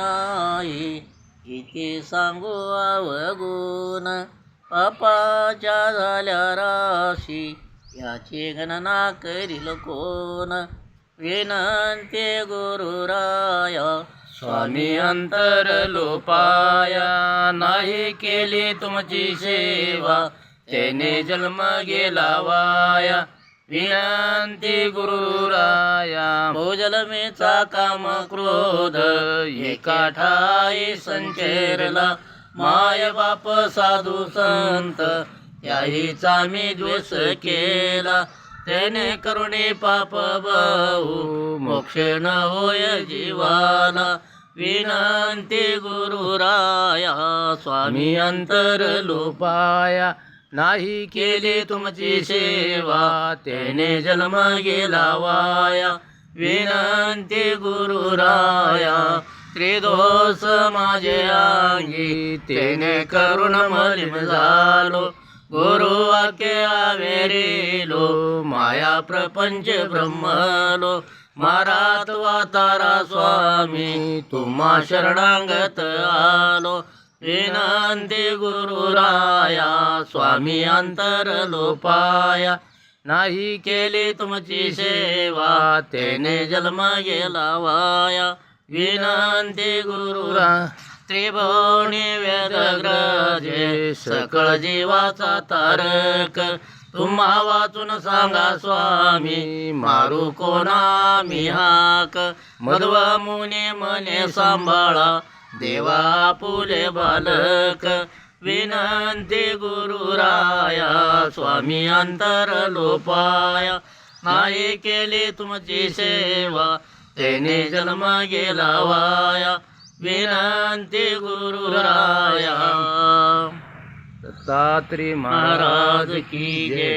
नाही किती सांगू अवगुण. पापाच्या झाल्या राशी याची गणना करील कोण? विनंती गुरुराया स्वामी अंतर लोपाया. नाही केली तुमची सेवा त्याने जन्म गेला वाया. विनंती गुरुराया भोजलमेचा काम क्रोध एका ठाई संचेरला माय बाप साधू संत याहीचा मी द्वेष केला. त्याने करुणे पाप बहु मोक्ष न होय जीवाला. विनंती गुरुराया स्वामी अंतर लोपाया नाही केली तुमची सेवा त्याने जन्म गेला वाया विनंती गुरुराया त्रिदोष माझे अंगी त्याने करुण मलिम झालो. गुरु वाक्य आवेरिलो माया प्रपंच ब्रह्मलो. मारात वातारा स्वामी तुम्हा शरणांगत आलो. विनंती गुरुराया स्वामी अंतर लोपाया नाही केली तुमची सेवा तेने जन्म गेला वाया. विनंती गुरुरा त्रिभुवनी वेदग्रजे सकळ जीवाचा तारक. तुम्हा वाचून सांगा स्वामी मारू कोणा मी हाक. मध्व मुने मने सांभाळा देवा पुले बालक. विनंती गुरुराया स्वामी अंतर लोपाया नाही केली तुमची सेवा त्याने जन्म गेला वाया विनंती गुरुराया। दत्तात्री महाराज की जय।